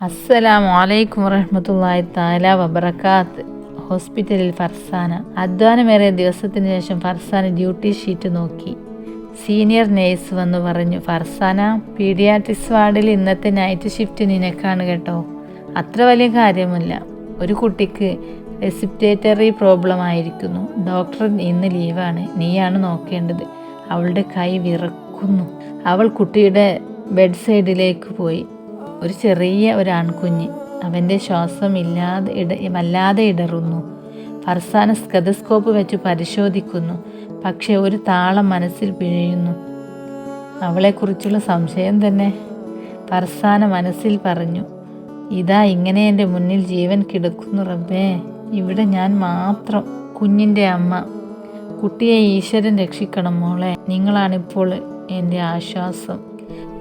അസ്സലാമു അലൈക്കും വറഹ്മത്തുള്ളാഹി താല വബറക്കാത്ത് ഹോസ്പിറ്റലിൽ ഫർസാന. അധ്വാനമേറിയ ദിവസത്തിന് ശേഷം ഫർസാന ഡ്യൂട്ടി ഷീറ്റ് നോക്കി. സീനിയർ നേഴ്സ് വന്ന് പറഞ്ഞു ഫർസാന പീഡിയാട്രിക്സ് വാർഡിൽ ഇന്നത്തെ നൈറ്റ് ഷിഫ്റ്റ് നിനക്കാണ് കേട്ടോ. അത്ര വലിയ കാര്യമല്ല ഒരു കുട്ടിക്ക് റെസിപ്റ്റേറ്ററി പ്രോബ്ലം ആയിരിക്കുന്നു. ഡോക്ടർ ഇന്ന് ലീവാണ്. നീയാണ് നോക്കേണ്ടത്. അവളുടെ കൈ വിറക്കുന്നു. അവൾ കുട്ടിയുടെ ബെഡ് സൈഡിലേക്ക് പോയി. ഒരു ചെറിയ ഒരു ആൺകുഞ്ഞ് അവന്റെ ശ്വാസം ഇല്ലാതെ ഇട വല്ലാതെ ഇടറുന്നു. ഫർസാന സ്കെതസ്കോപ്പ് വെച്ച് പരിശോധിക്കുന്നു. പക്ഷെ ഒരു താളം മനസ്സിൽ പിഴയുന്നു. അവളെക്കുറിച്ചുള്ള സംശയം തന്നെ. ഫർസാന മനസ്സിൽ പറഞ്ഞു ഇതാ ഇങ്ങനെ എന്റെ മുന്നിൽ ജീവൻ കിടക്കുന്നു റബ്ബേ. ഇവിടെ ഞാൻ മാത്രം കുഞ്ഞിന്റെ അമ്മ. കുട്ടിയെ ഈശ്വരൻ രക്ഷിക്കണം മോളെ. നിങ്ങളാണിപ്പോൾ എന്റെ ആശ്വാസം.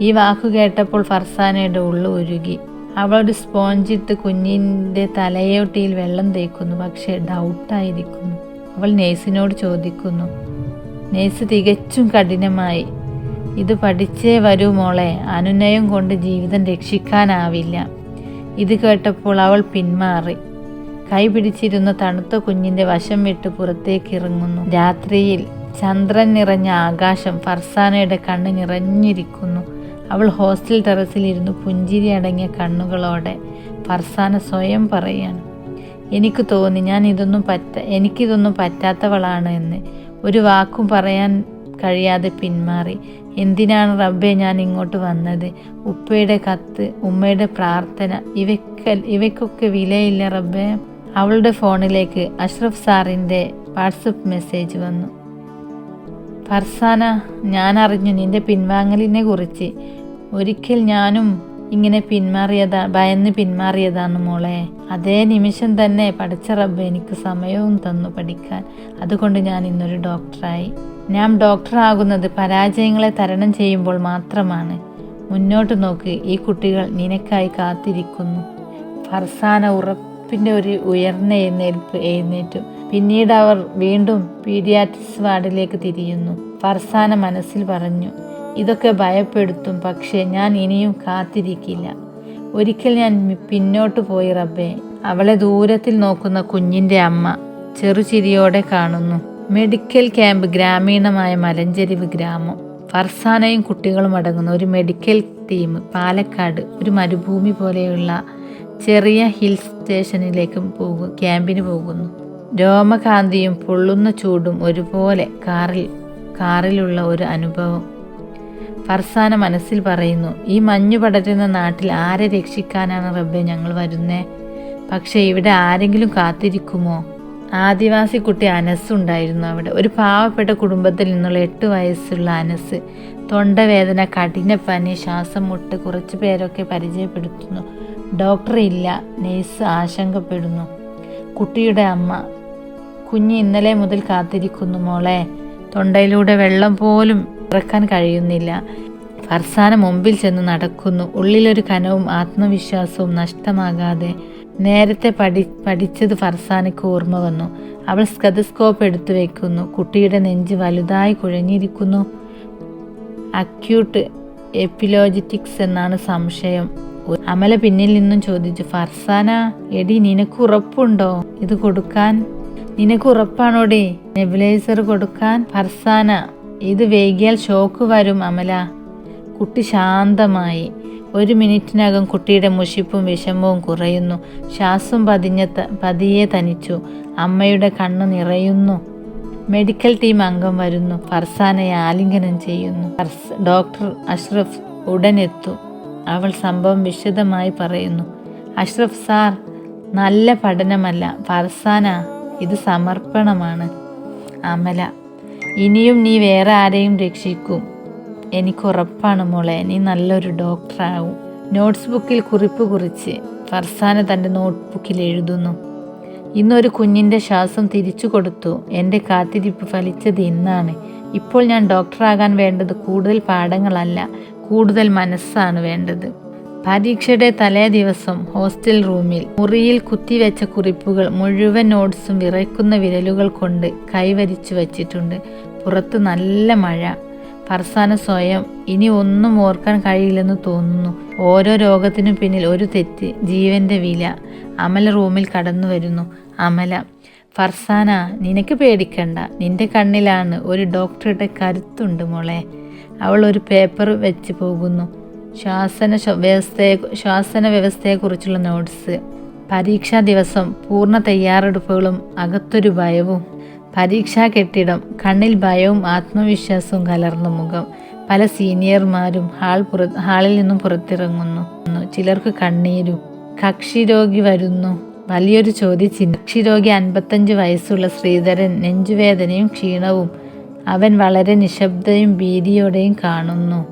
ഈ വാക്കു കേട്ടപ്പോൾ ഫർസാനയുടെ ഉള്ളു ഉരുകി. അവൾ ഒരു സ്പോഞ്ചിട്ട് കുഞ്ഞിന്റെ തലയോട്ടിയിൽ വെള്ളം തേക്കുന്നു പക്ഷേ ഡൗട്ടായിരിക്കുന്നു. അവൾ നേഴ്സിനോട് ചോദിക്കുന്നു നേഴ്സ് തികച്ചും കഠിനമായി. ഇത് പഠിച്ചേ വരൂ മോളെ അനുനയം കൊണ്ട് ജീവിതം രക്ഷിക്കാനാവില്ല. ഇത് കേട്ടപ്പോൾ അവൾ പിന്മാറി. കൈ പിടിച്ചിരുന്ന തണുത്ത കുഞ്ഞിന്റെ വശം വിട്ട് പുറത്തേക്ക് ഇറങ്ങുന്നു. രാത്രിയിൽ ചന്ദ്രൻ നിറഞ്ഞ ആകാശം ഫർസാനയുടെ കണ്ണ് നിറഞ്ഞിരിക്കുന്നു. അവൾ ഹോസ്റ്റൽ ടെറസിലിരുന്ന് പുഞ്ചിരി അടങ്ങിയ കണ്ണുകളോടെ ഫർസാന സ്വയം പറയാണ് എനിക്ക് തോന്നി ഞാൻ ഇതൊന്നും പറ്റ എനിക്കിതൊന്നും പറ്റാത്തവളാണ് എന്ന്. ഒരു വാക്കും പറയാൻ കഴിയാതെ പിന്മാറി എന്തിനാണ് റബ്ബെ ഞാൻ ഇങ്ങോട്ട് വന്നത്? ഉപ്പയുടെ കത്ത് ഉമ്മയുടെ പ്രാർത്ഥന ഇവയ്ക്ക ഇവയ്ക്കൊക്കെ വിലയില്ല റബ്ബെ. അവളുടെ ഫോണിലേക്ക് അഷ്റഫ് സാറിന്റെ വാട്സപ്പ് മെസ്സേജ് വന്നു. ഫർസാന ഞാൻ അറിഞ്ഞു നിന്റെ പിൻവാങ്ങലിനെ കുറിച്ച്. ഒരിക്കൽ ഞാനും ഇങ്ങനെ പിന്മാറിയതാ ഭയന്ന് പിന്മാറിയതാണ് മോളെ. അതേ നിമിഷം തന്നെ പഠിച്ച റബ്ബ് എനിക്ക് സമയവും തന്നു പഠിക്കാൻ. അതുകൊണ്ട് ഞാൻ ഇന്നൊരു ഡോക്ടറായി. ഞാൻ ഡോക്ടറാകുന്നത് പരാജയങ്ങളെ തരണം ചെയ്യുമ്പോൾ മാത്രമാണ്. മുന്നോട്ട് നോക്ക് ഈ കുട്ടികൾ നിനക്കായി കാത്തിരിക്കുന്നു. ഫർസാന ഉറപ്പിന്റെ ഒരു ഉയർന്ന എഴുന്നേൽപ്പ് എഴുന്നേറ്റു. പിന്നീട് അവർ വീണ്ടും പീഡിയാട്രിക്സ് വാർഡിലേക്ക് തിരിയുന്നു. ഫർസാന മനസ്സിൽ പറഞ്ഞു ഇതൊക്കെ ഭയപ്പെടുത്തും പക്ഷേ ഞാൻ ഇനിയും കാത്തിരിക്കില്ല. ഒരിക്കൽ ഞാൻ പിന്നോട്ട് പോയി റബ്ബേ. അവളെ ദൂരത്തിൽ നോക്കുന്ന കുഞ്ഞിന്റെ അമ്മ ചെറുചിരിയോടെ കാണുന്നു. മെഡിക്കൽ ക്യാമ്പ് ഗ്രാമീണമായ മലഞ്ചെരിവ് ഗ്രാമം. ഫർസാനയും കുട്ടികളും അടങ്ങുന്ന ഒരു മെഡിക്കൽ ടീം പാലക്കാട് ഒരു മരുഭൂമി പോലെയുള്ള ചെറിയ ഹിൽ സ്റ്റേഷനിലേക്ക് പോകും ക്യാമ്പിന് പോകുന്നു. രോമകാന്തിയും പൊള്ളുന്ന ചൂടും ഒരുപോലെ കാറിൽ കാറിലുള്ള ഒരു അനുഭവം. ഫർസാന മനസ്സിൽ പറയുന്നു ഈ മഞ്ഞു പടരുന്ന നാട്ടിൽ ആരെ രക്ഷിക്കാനാണ് റബ്ബെ ഞങ്ങൾ വരുന്നേ? പക്ഷേ ഇവിടെ ആരെങ്കിലും കാത്തിരിക്കുമോ? ആദിവാസി കുട്ടി അനസ് ഉണ്ടായിരുന്നു അവിടെ. ഒരു പാവപ്പെട്ട കുടുംബത്തിൽ നിന്നുള്ള എട്ട് വയസ്സുള്ള അനസ് തൊണ്ടവേദന കഠിനപ്പനി ശ്വാസം മുട്ട് കുറച്ച് പേരൊക്കെ പരിചയപ്പെടുത്തുന്നു. ഡോക്ടർ ഇല്ല നേഴ്സ് ആശങ്കപ്പെടുന്നു. കുട്ടിയുടെ അമ്മ കുഞ്ഞ് ഇന്നലെ മുതൽ കാത്തിരിക്കുന്നു മോളെ. തൊണ്ടയിലൂടെ വെള്ളം പോലും ഇറക്കാൻ കഴിയുന്നില്ല. ഫർസാന മുമ്പിൽ ചെന്ന് നടക്കുന്നു. ഉള്ളിലൊരു കനവും ആത്മവിശ്വാസവും നഷ്ടമാകാതെ. നേരത്തെ പഠി പഠിച്ചത് ഫർസാനയ്ക്ക് ഓർമ്മ വന്നു. അവൾ സ്കതസ്കോപ്പ് എടുത്തു വെക്കുന്നു. കുട്ടിയുടെ നെഞ്ച് വലുതായി കുഴഞ്ഞിരിക്കുന്നു. അക്യൂട്ട് എപ്പിലോജിറ്റിക്സ് എന്നാണ് സംശയം. അമല പിന്നിൽ നിന്നും ചോദിച്ചു ഫർസാന എടി നിനക്ക് ഉറപ്പുണ്ടോ? ഇത് കൊടുക്കാൻ? നിനക്ക് ഉറപ്പാണോടി? നെബുലൈസർ കൊടുക്കാൻ? ഫർസാന ഇത് വൈകിയാൽ ഷോക്ക് വരും അമല. കുട്ടി ശാന്തമായി. ഒരു മിനിറ്റിനകം കുട്ടിയുടെ മുഷിപ്പും വിഷമവും കുറയുന്നു. ശ്വാസം പതിഞ്ഞ പതിയെ തനിച്ചു. അമ്മയുടെ കണ്ണു നിറയുന്നു. മെഡിക്കൽ ടീം അംഗം വരുന്നു. ഫർസാനയെ ആലിംഗനം ചെയ്യുന്നു. ഡോക്ടർ അഷ്റഫ് ഉടനെത്തും. അവൾ സംഭവം വിശദമായി പറയുന്നു. അഷ്റഫ് സാർ നല്ല പഠനമല്ല. ഫർസാന ഇത് സമർപ്പണമാണ്. അമല ഇനിയും നീ വേറെ ആരെയും രക്ഷിക്കും. എനിക്കുറപ്പാണ് മോളെ നീ നല്ലൊരു ഡോക്ടറാവും. നോട്ട്സ് ബുക്കിൽ കുറിപ്പ് കുറിച്ച്. ഫർസാന തന്റെ നോട്ട് ബുക്കിൽ എഴുതുന്നു. ഇന്നൊരു കുഞ്ഞിന്റെ ശ്വാസം തിരിച്ചു കൊടുത്തു. എന്റെ കാത്തിരിപ്പ് ഫലിച്ചത് ഇന്നാണ്. ഇപ്പോൾ ഞാൻ ഡോക്ടറാകാൻ വേണ്ടത് കൂടുതൽ പാഠങ്ങളല്ല. കൂടുതൽ മനസ്സാണ് വേണ്ടത്. പരീക്ഷയുടെ തലേ ദിവസം ഹോസ്റ്റൽ റൂമിൽ മുറിയിൽ കുത്തിവെച്ച കുറിപ്പുകൾ മുഴുവൻ നോട്ട്സും വിറയ്ക്കുന്ന വിരലുകൾ കൊണ്ട് കൈവരിച്ചു വച്ചിട്ടുണ്ട്. പുറത്ത് നല്ല മഴ. ഫർസാന സ്വയം ഇനി ഒന്നും ഓർക്കാൻ കഴിയില്ലെന്ന് തോന്നുന്നു. ഓരോ രോഗത്തിനു പിന്നിൽ ഒരു തെറ്റ് ജീവന്റെ വില. അമല റൂമിൽ കടന്നു വരുന്നു. അമല ഫർസാന നിനക്ക് പേടിക്കണ്ട. നിന്റെ കണ്ണിലാണ് ഒരു ഡോക്ടറുടെ കരുത്തുണ്ട് മോളെ. അവൾ ഒരു പേപ്പർ വെച്ച് പോകുന്നു. ശ്വാസന വ്യവസ്ഥയെ ശ്വാസന വ്യവസ്ഥയെക്കുറിച്ചുള്ള നോട്ട്സ്. പരീക്ഷാ ദിവസം പൂർണ തയ്യാറെടുപ്പുകളും അകത്തൊരു ഭയവും. പരീക്ഷാ കെട്ടിടം കണ്ണിൽ ഭയവും ആത്മവിശ്വാസവും കലർന്ന മുഖം. പല സീനിയർമാരും ഹാൾ പുറ ഹാളിൽ നിന്നും പുറത്തിറങ്ങുന്നു. ചിലർക്ക് കണ്ണീരും. കക്ഷിരോഗി വരുന്നു. വലിയൊരു ചോദ്യചിഹ്നം. കക്ഷി രോഗി അൻപത്തഞ്ച് വയസ്സുള്ള ശ്രീധരൻ നെഞ്ചുവേദനയും ക്ഷീണവും അവൻ വളരെ നിശബ്ദയും ഭീതിയോടെയും കാണുന്നു.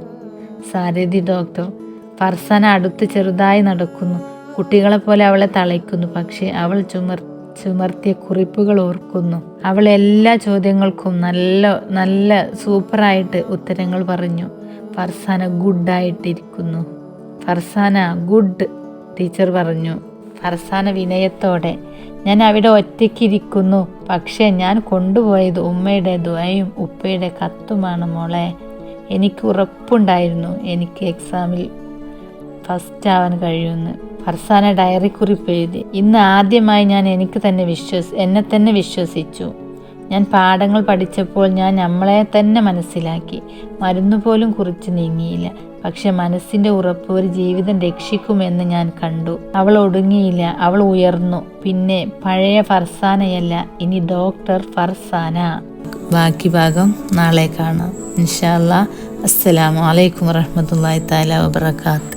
സാരഥി ഡോക്ടർ ഫർസാന അടുത്ത് ചെറുതായി നടക്കുന്നു. കുട്ടികളെപ്പോലെ അവളെ തളയ്ക്കുന്നു. പക്ഷേ അവൾ ചുമർ ചുമർത്തിയ കുറിപ്പുകൾ ഓർക്കുന്നു. അവൾ എല്ലാ ചോദ്യങ്ങൾക്കും നല്ല നല്ല സൂപ്പറായിട്ട് ഉത്തരങ്ങൾ പറഞ്ഞു. ഫർസാന ഗുഡായിട്ടിരിക്കുന്നു ഫർസാന ഗുഡ് ടീച്ചർ പറഞ്ഞു. ഫർസാന വിനയത്തോടെ ഞാൻ അവിടെ ഒറ്റയ്ക്കിരിക്കുന്നു പക്ഷേ ഞാൻ കൊണ്ടുപോയത് ഉമ്മയുടെ ദ്വയും ഉപ്പയുടെ കത്തുമാണ് മോളെ. എനിക്ക് ഉറപ്പുണ്ടായിരുന്നു എനിക്ക് എക്സാമിൽ ഫസ്റ്റ് ആവാൻ കഴിയുമെന്ന്. ഫർസാന ഡയറി കുറിപ്പ് എഴുതി ഇന്ന് ആദ്യമായി ഞാൻ എനിക്ക് തന്നെ വിശ്വസ് എന്നെ തന്നെ വിശ്വസിച്ചു. ഞാൻ പാഠങ്ങൾ പഠിച്ചപ്പോൾ ഞാൻ നമ്മളെ തന്നെ മനസ്സിലാക്കി. മരുന്ന് പോലും കുറിച്ച് നീങ്ങിയില്ല. പക്ഷെ മനസ്സിന്റെ ഉറപ്പ് ഒരു ജീവിതം രക്ഷിക്കുമെന്ന് ഞാൻ കണ്ടു. അവൾ ഒടുങ്ങിയില്ല അവൾ ഉയർന്നു. പിന്നെ പഴയ ഫർസാനയല്ല ഇനി ഡോക്ടർ ഫർസാന. ബാക്കി ഭാഗം നാളെ കാണാം. ഇൻഷാല്ലാ അസ്സലാമു അലൈക്കും താല വബറകാത്ത്.